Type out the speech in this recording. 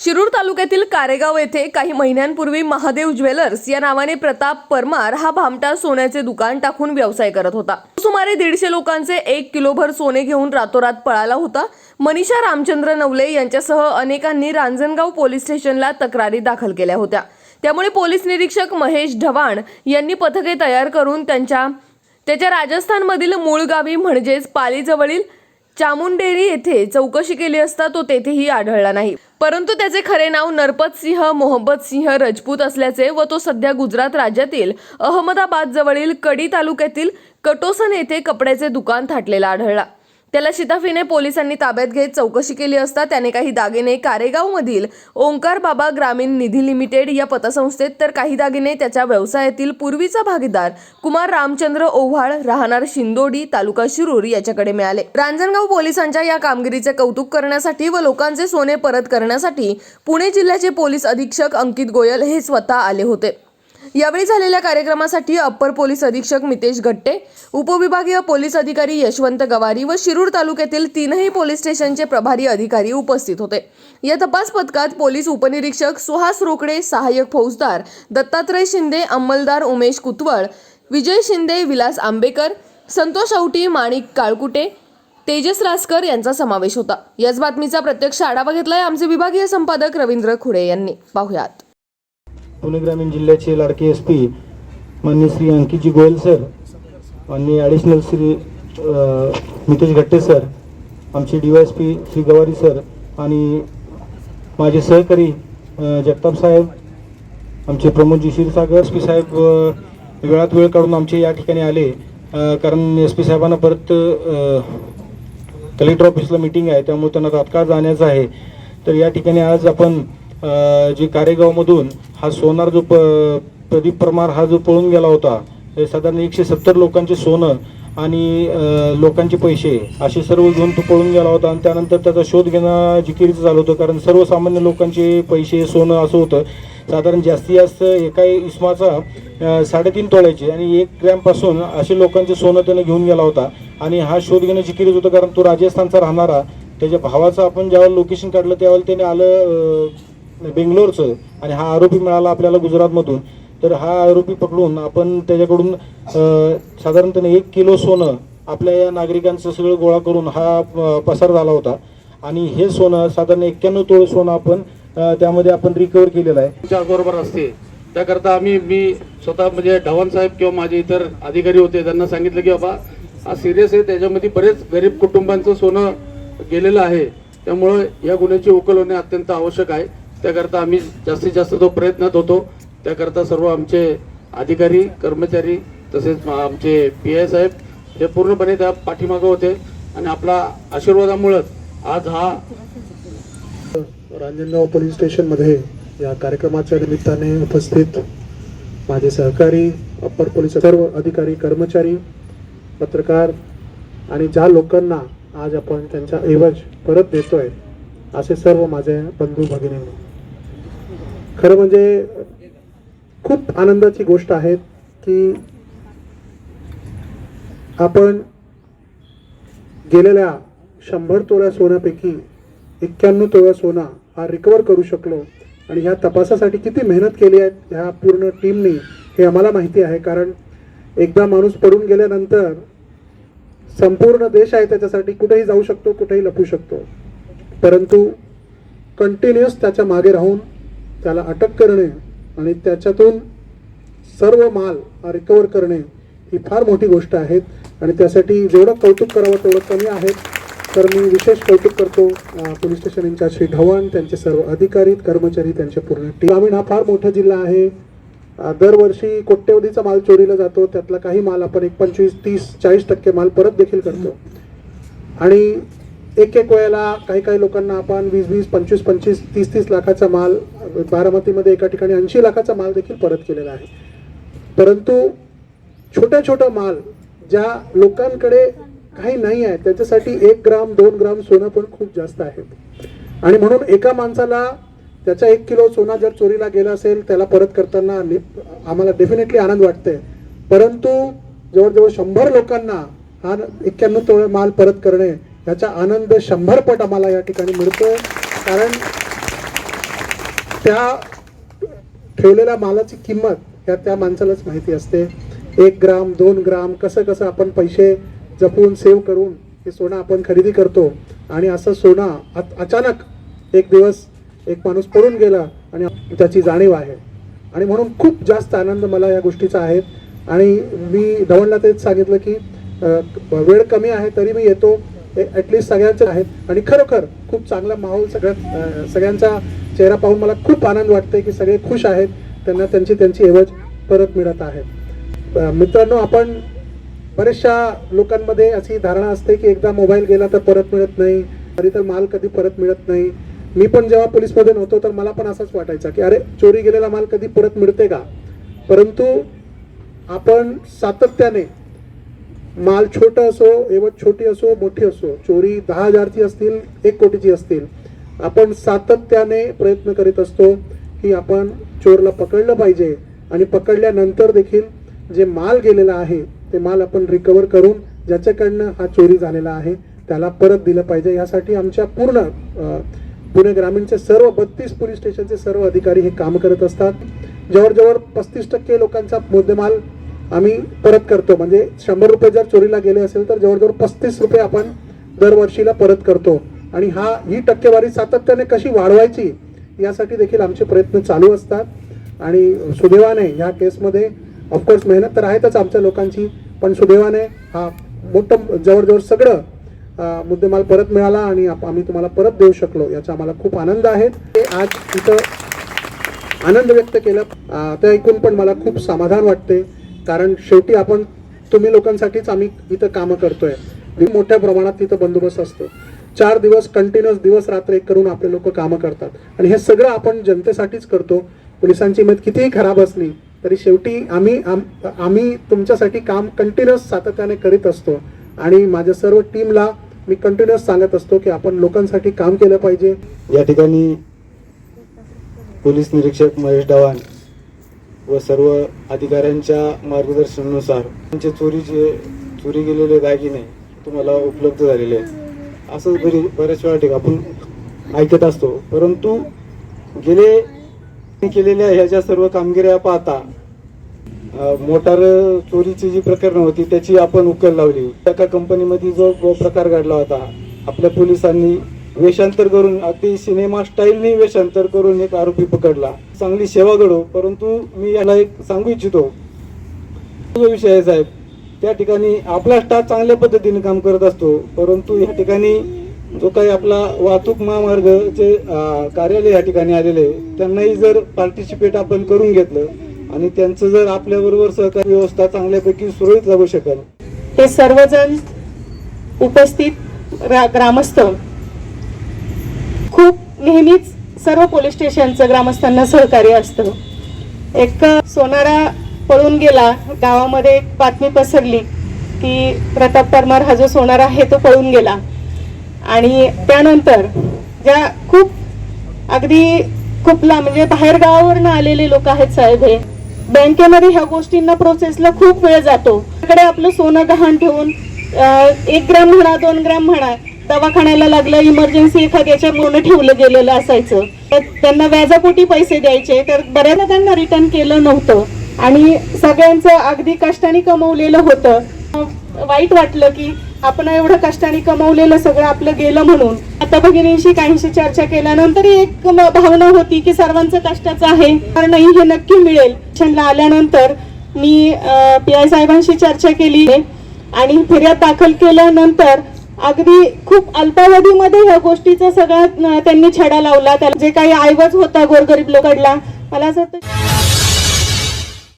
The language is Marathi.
शिरूर तालुक्यातील कारेगाव येथे काही महिन्यांपूर्वी महादेव ज्वेलर्स या नावाने प्रताप परमार हा भामटा सोन्याचे दुकान टाकून व्यवसाय करत होता. सुमारे दीडशे लोकांचे एक किलोभर सोने घेऊन रातोरात पळाला होता. मनीषा रामचंद्र नवले यांच्यासह अनेकांनी रांजणगाव पोलीस स्टेशनला तक्रारी दाखल केल्या होत्या. त्यामुळे पोलीस निरीक्षक महेश ढवाण यांनी पथके तयार करून त्यांच्या त्याच्या राजस्थानमधील मूळ गावी म्हणजेच पालीजवळील चामुंडेरी येथे चौकशी केली असता तो तेथेही आढळला नाही. परंतु त्याचे खरे नाव नरपत सिंह मोहम्मद सिंह रजपूत असल्याचे व तो सध्या गुजरात राज्यातील अहमदाबाद जवळील कडी तालुक्यातील कटोसन येथे कपड्याचे दुकान थाटलेला आढळला. त्याला शिताफीने पोलिसांनी ताब्यात घेत चौकशी केली असता त्याने काही दागिने कारेगावमधील ओंकार बाबा ग्रामीण निधी लिमिटेड या पतसंस्थेत तर काही दागिने त्याच्या व्यवसायातील पूर्वीचा भागीदार कुमार रामचंद्र ओव्हाळ राहणार शिंदोडी तालुका शिरूर याच्याकडे मिळाले. रांजणगाव पोलिसांच्या या कामगिरीचे कौतुक करण्यासाठी व लोकांचे सोने परत करण्यासाठी पुणे जिल्ह्याचे पोलीस अधीक्षक अंकित गोयल हे स्वतः आले होते. यावेळी झालेल्या कार्यक्रमासाठी अप्पर पोलीस अधीक्षक मितेश घट्टे उपविभागीय पोलीस अधिकारी यशवंत गवारी व शिरूर तालुक्यातील तीनही पोलीस स्टेशनचे प्रभारी अधिकारी उपस्थित होते. या तपास पथकात पोलीस उपनिरीक्षक सुहास रोकडे सहाय्यक फौजदार दत्तात्रय शिंदे अंमलदार उमेश कुतवळ विजय शिंदे विलास आंबेकर संतोष औटी माणिक काळकुटे तेजस रासकर यांचा समावेश होता. याच बातमीचा प्रत्यक्ष आढावा घेतलाय आमचे विभागीय संपादक रवींद्र खुडे यांनी. पाहुयात. पुणे ग्रामीण जिल्ह्याचे लाडके एस पी मान्य श्री अंकितजी गोयल सर आणि ॲडिशनल श्री नितेश घट्टे सर आमचे D Y S P Shri Gawari sir आणि माझे सहकारी जगताप साहेब आमचे प्रमोदजी क्षीरसागर एस पी साहेब वेळात वेळ काढून आमचे या ठिकाणी आले. कारण एस पी साहेबांना परत कलेक्टर ऑफिसला मिटिंग आहे त्यामुळे त्यांना तात्काळ जाण्याचं आहे. तर या ठिकाणी आज आपण जे कारेगावमधून हा सोनार जो प प्रदीप परमार हा जो पळून गेला होता साधारण एकशे सत्तर लोकांचे सोनं आणि लोकांचे पैसे असे सर्व घेऊन तो पळून गेला होता आणि त्यानंतर त्याचा शोध घेणं जिकिरीचं झालं होतं कारण सर्वसामान्य लोकांचे पैसे सोनं असं होतं. साधारण जास्तीत जास्त एका इस्माचा साडेतीन तोळ्याचे आणि एक ग्रॅमपासून असे लोकांचे सोनं त्यानं घेऊन गेला होता. आणि हा शोध घेणं जिकिरीच होतं कारण तो राजस्थानचा राहणारा त्याच्या भावाचं आपण ज्यावेळेला लोकेशन काढलं त्यावेळेला त्याने आलं बेंगलोरचं आणि हा आरोपी मिळाला आपल्याला गुजरातमधून. तर हा आरोपी पकडून आपण त्याच्याकडून अ, साधारणपणे एक किलो सोनं आपल्या या नागरिकांचं सगळं गोळा करून हा पसार झाला होता. आणि हे सोनं साधारण एक्क्याण्णव तोळ सोनं आपण त्यामध्ये आपण रिकवर केलेलं आहे. तुमच्या बरोबर असते. त्याकरता आम्ही मी स्वतः म्हणजे ढवाण साहेब किंवा माझे इतर अधिकारी होते त्यांना सांगितलं की बाबा हा सिरियस आहे. त्याच्यामध्ये बरेच गरीब कुटुंबांचं सोनं गेलेलं आहे. त्यामुळं या गुन्ह्याची उकल होणे अत्यंत आवश्यक आहे. त्याकरता आम्ही जास्तीत जास्त तो प्रयत्नात होतो त्याकरता सर्व आमचे अधिकारी कर्मचारी तसेच आमचे पी आय साहेब हे पूर्णपणे त्या पाठीमागं होते आणि आपला आशीर्वादामुळंच आज हा रांजणगाव पोलीस स्टेशनमध्ये या कार्यक्रमाच्या निमित्ताने उपस्थित माझे सहकारी अप्पर पोलीस सर्व अधिकारी कर्मचारी पत्रकार आणि ज्या लोकांना आज आपण त्यांचा ऐवज परत देतोय असे सर्व माझे बंधू भगिनी खरं म्हणजे खूप आनंदाची गोष्ट आहे की आपण गेलेल्या शंभर तोळ्या सोन्यापैकी एक्क्याण्णव तोळा सोना हा रिकवर करू शकलो आणि ह्या तपासासाठी किती मेहनत केली आहे ह्या पूर्ण टीमने हे आम्हाला माहिती आहे. कारण एकदा माणूस पडून गेल्यानंतर संपूर्ण देश आहे त्याच्यासाठी कुठेही जाऊ शकतो कुठेही लपू शकतो. परंतु कंटिन्युअस त्याच्यामागे राहून त्याला अटक करणे आणि त्याच्यातून सर्व माल हा रिकवर करणे ही फार मोठी गोष्ट आहे आणि त्यासाठी जेवढं कौतुक करावं तेवढं कमी आहे. तर मी विशेष कौतुक करतो police station incharge Shri Dhawan त्यांचे सर्व अधिकारी कर्मचारी त्यांचे पूर्ण टीम ग्रामीण हा फार मोठा जिल्हा आहे. दरवर्षी कोट्यवधीचा माल चोरीला जातो. त्यातला काही माल आपण एक पंचवीस तीस चाळीस टक्के माल परत देखील करतो. आणि एक एक वेळेला काही काही लोकांना आपण वीस वीस पंचवीस पंचवीस तीस तीस लाखाचा माल बारामतीमध्ये एका ठिकाणी ऐंशी लाखाचा माल देखील परत केलेला आहे. परंतु छोट्या छोटा माल ज्या लोकांकडे काही नाही आहे त्याच्यासाठी एक ग्राम दोन ग्राम सोनं पण खूप जास्त आहे. आणि म्हणून एका माणसाला त्याचा एक किलो सोना जर चोरीला गेला असेल त्याला परत करताना आम्हाला डेफिनेटली आनंद वाटते परंतु जवळजवळ शंभर लोकांना हा एक्क्याण्णव तोळे माल परत करणे याचा आनंद शंभर पट आम्हाला या ठिकाणी मिळतो कारण त्या ठेवलेल्या मालाची किंमत ह्या त्या माणसालाच माहिती असते. एक ग्राम दोन ग्राम कसं कसं आपण पैसे जपून सेव्ह करून हे सोनं आपण खरेदी करतो. आणि असं सोनं अचानक एक दिवस एक माणूस पडून गेला आणि त्याची जाणीव आहे. आणि म्हणून खूप जास्त आनंद मला या गोष्टीचा आहे. आणि मी धवनला तेच सांगितलं की वेळ कमी आहे तरी मी येतो. ॲटलिस्ट सगळ्यांचे आहेत. आणि खरोखर खूप चांगला माहोल सगळ्यात सगळ्यांचा चेहरा पाहून मला खूप आनंद वाटते की सगळे खुश आहेत. त्यांना त्यांची त्यांची एवज परत मिळत आहे. मित्रांनो आपण बऱ्याचशा लोकांमध्ये अशी धारणा असते की एकदा मोबाईल गेला तर परत मिळत नाही. तरी तर माल कधी परत मिळत नाही. मी पण जेव्हा पोलीसमध्ये नव्हतो तर मला पण असंच वाटायचं की अरे चोरी गेलेला माल कधी परत मिळते का? परंतु आपण सातत्याने माल छोटा असो एवढ छोटी असो मोठी असो चोरी दहा हजारची असतील एक कोटीची असतील आपण सातत्याने प्रयत्न करीत असतो की आपण चोरला पकडलं पाहिजे आणि पकडल्यानंतर देखील जे माल गेलेला आहे ते माल आपण रिकवर करून ज्याच्याकडनं हा चोरी झालेला आहे त्याला परत दिलं पाहिजे. यासाठी आमच्या पूर्ण पुणे ग्रामीणचे सर्व बत्तीस पोलीस स्टेशनचे सर्व अधिकारी हे काम करत असतात. जवळजवळ पस्तीस टक्के लोकांचा मुद्देमाल आम्ही परत करतो. म्हणजे शंभर रुपये जर चोरीला गेले असेल तर जवळजवळ पस्तीस रुपये आपण दरवर्षीला परत करतो. आणि हा ही टक्केवारी सातत्याने कशी वाढवायची यासाठी देखील आमचे प्रयत्न चालू असतात. आणि सुदैवाने ह्या केसमध्ये ऑफकोर्स मेहनत तर आहेतच आमच्या लोकांची पण सुदैवाने हा मोठं जवळजवळ सगळं मुद्देमाल परत मिळाला आणि आम्ही तुम्हाला परत देऊ शकलो याचा आम्हाला खूप आनंद आहे. ते आज इथं आनंद व्यक्त केला. ते ऐकून पण मला खूप समाधान वाटते कारण शेवटी आपण तुम्ही लोकांसाठीच आम्ही इथं कामं करतोय. मोठ्या प्रमाणात तिथं बंदोबस्त असतो. चार दिवस कंटिन्युअस दिवस रात्र एक करून आपले लोक कामं करतात. आणि हे सगळं आपण जनतेसाठीच करतो. पोलिसांची मत कितीही खराब असली तरी शेवटी आम्ही आम्ही तुमच्यासाठी काम कंटिन्युअस सातत्याने करीत असतो. आणि माझ्या सर्व टीमला मी कंटिन्युअस सांगत असतो की आपण लोकांसाठी काम केलं पाहिजे. या ठिकाणी पोलीस निरीक्षक महेश डवान व सर्व अधिकाऱ्यांच्या मार्गदर्शनानुसार त्यांचे चोरीचे चोरी गेलेले दागिने तुम्हाला उपलब्ध झालेले आहेत. असं बरी बऱ्याच वेळा ठिकाण आपण ऐकत असतो. परंतु गेले केलेल्या ह्याच्या सर्व कामगिऱ्या पाहता मोटार चोरीची जी प्रकरणं होती त्याची आपण उकल लावली. एका कंपनीमध्ये जो प्रकार घडला होता आपल्या पोलिसांनी वेषांतर करून अगदी सिनेमा स्टाईलने वेषांतर करून एक आरोपी पकडला. चांगली सेवा घडो परंतु मी याला एक सांगू इच्छितो. जो विषय आहे साहेब त्या ठिकाणी आपला स्टाफ चांगल्या पद्धतीने काम करत असतो परंतु या ठिकाणी जो काही आपला वाहतूक महामार्गचे कार्यालय या ठिकाणी आलेले त्यांनाही जर पार्टिसिपेट आपण करून घेतलं आणि त्यांचं जर आपल्याबरोबर सहकारी व्यवस्था चांगल्यापैकी सुरळीत लागू शकेल. हे सर्वजण उपस्थित ग्रामस्थ खूप नेहमीच सर्व पोलीस स्टेशनचं ग्रामस्थांना सहकार्य असतं. एक सोनारा पळून गेला गावामध्ये एक बातमी पसरली की प्रताप परमार हा जो सोनारा आहे तो पळून गेला. आणि त्यानंतर ज्या खूप अगदी खूपला म्हणजे बाहेर गावावरनं आलेले लोक आहेत साहेब हे बँकेमध्ये ह्या गोष्टींना प्रोसेसला खूप वेळ जातो. कडे आपलं सोनं गहाण ठेवून एक ग्रॅम म्हणा दोन ग्रॅम म्हणा दवाखान्याला लागलं इमर्जन्सी एखाद्याच्या पूर्ण ठेवलं गेलेलं असायचं. तर त्यांना व्याजापोटी पैसे द्यायचे तर बऱ्याचदा त्यांना रिटर्न केलं नव्हतं. आणि सगळ्यांचं अगदी कष्टाने कमवलेलं होतं. वाईट वाटलं की आपण एवढं कष्टाने कमवलेलं सगळं आपलं गेलं म्हणून. आता भगिनींशी काहीशी चर्चा केल्यानंतर एक भावना होती की सर्वांचं कष्टाचं आहे कारण नाही हे नक्की मिळेल. स्टेशनला आल्यानंतर मी पी आय साहेबांशी चर्चा केली आणि फिर्याद दाखल केल्यानंतर अगदी खूप अल्पावधीमध्ये ह्या गोष्टीचा सगळा त्यांनी छडा लावला. त्याला जे काही ऐवज होता गोरगरीब लोकांना मला असं वाटतं